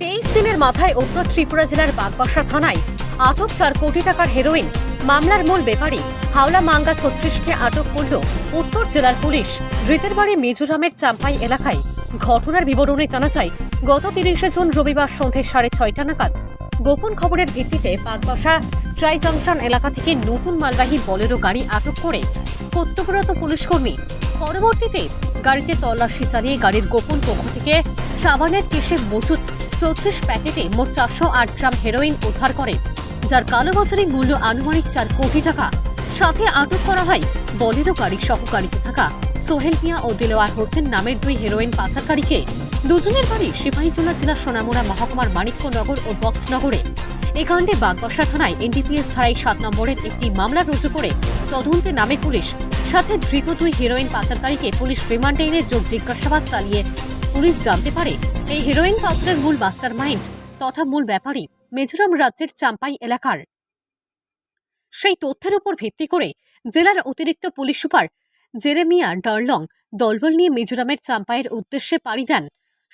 তেইশ দিনের মাথায় উত্তর ত্রিপুরা জেলার বাগবাসা থানায় আটক চার কোটি টাকার হেরোইন মামলার মূল ব্যাপারী হাওলা মাঙ্গা ছত্রিশকে আটক করল উত্তর জেলার পুলিশ। ধৃতের বাড়ি মিজোরামের চাম্পাই এলাকায় ঘটনার বিবরণে জানা যায়, গত তিরিশে জুন রবিবার সন্ধে সাড়ে ছয়টা নাগাদ। গোপন খবরের ভিত্তিতে বাগবাসা ট্রাই জাংশন এলাকা থেকে নতুন মালবাহী বলেরো গাড়ি আটক করে কর্তব্যরত পুলিশকর্মী। পরবর্তীতে গাড়িতে তল্লাশি চালিয়ে গাড়ির গোপন কক্ষ থেকে সাবানের কেশে মজুত চৌত্রিশ প্যাকেটে মোট চারশো আট গ্রাম হেরোইন উদ্ধার করে, যার কালোবাজারি মূল্য আনুমানিক চার কোটি টাকা। সাথে আটক করা হয় বলেরো গাড়ি সহ গাড়িতে থাকা সোহেল মিয়া ও দিলোয়ার হোসেন নামের দুই হেরোইন পাচারকারীকে। দুজনের বাড়ি সিপাহীজলা জেলার সোনামুড়া মহকুমার মানিক্যনগর ও বক্সনগরে। এ কাণ্ডে বাগবাসা থানায় এনডিপিএস ধারায় সাত নম্বরের একটি মামলা রুজু করে তদন্তে নামে পুলিশ। সাথে ধৃত দুই হেরোইন পাচারকারীকে পুলিশ রিমান্ডে এনে যোগ জিজ্ঞাসাবাদ চালিয়ে পুলিশ জানতে পারে, এই হেরোইন পাচারের মূল মাস্টার মাইন্ড তথা মূল ব্যাপারী মিজোরাম রাজ্যের চাম্পাই এলাকার। সেই তথ্যের উপর ভিত্তি করে জেলার অতিরিক্ত পুলিশ সুপার জেরেমিয়া ডার্লং দলবল নিয়ে মিজোরামের চাম্পাইয়ের উদ্দেশ্যে পাড়ি দেন।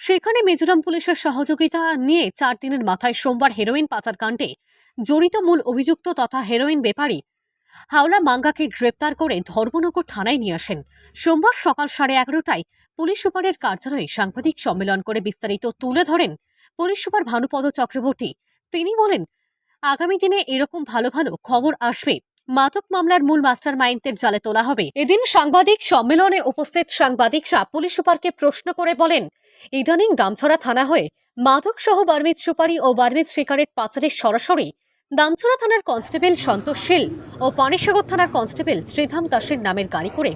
সেখানে মিজোরাম পুলিশের সহযোগিতা নিয়ে চার দিনের মাথায় সোমবার হেরোইন পাচার কাণ্ডে জড়িত মূল অভিযুক্ত তথা হেরোইন ব্যাপারী হাওলা মাঙ্গাকে গ্রেপ্তার করে ধর্মনগর থানায় নিয়ে আসেন। সোমবার সকাল সাড়ে এগারোটায় পুলিশ সুপারের কার্যালয়ে সাংবাদিক সম্মেলন করে বিস্তারিত তুলে ধরেন পুলিশ সুপার ভানুপদ চক্রবর্তী। তিনি বলেন, আগামী দিনে এরকম ভালো ভালো খবর আসবে। মাদক মামলার মূল মাস্টার মাইন্ডদের জালে তোলা হবে। এদিন সাংবাদিক সম্মেলনে উপস্থিত সাংবাদিকরা পুলিশ সুপারকে প্রশ্ন করে বলেন, ইদানিং দামছড়া থানা হয়ে মাদক সহ বার্মিজ সুপারি ও বার্মিজ শিকারের পাচারের সরাসরি দামছড়া থানার কনস্টেবল সন্তোষ শীল ও পানিসাগর থানার কনস্টেবল শ্রীধাম দাসের নামের গাড়ি করে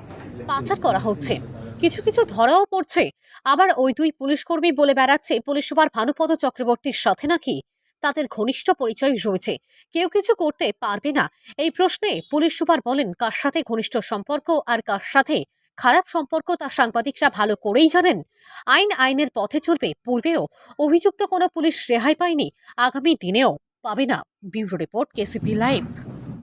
পাচার করা হচ্ছে। কিছু কিছু ধরাও পড়ছে। আবার ওই দুই পুলিশকর্মী বলে বেড়াচ্ছে, পুলিশ সুপার ভানুপদ চক্রবর্তীর সাথে নাকি? তাদের ঘনিষ্ঠ পরিচয় রয়েছে। কেউ কিছু করতে পারবে না। এই প্রশ্নে পুলিশ সুপার বলেন, কার সাথে ঘনিষ্ঠ সম্পর্ক আর কার সাথে খারাপ সম্পর্ক তা সাংবাদিকরা ভালো করেই জানেন। আইন আইনের পথে চলবে। পূর্বেও অভিযুক্ত কোনো পুলিশ রেহাই পায়নি। আগামী দিনেও পাবে না। Bureau report, KCP live.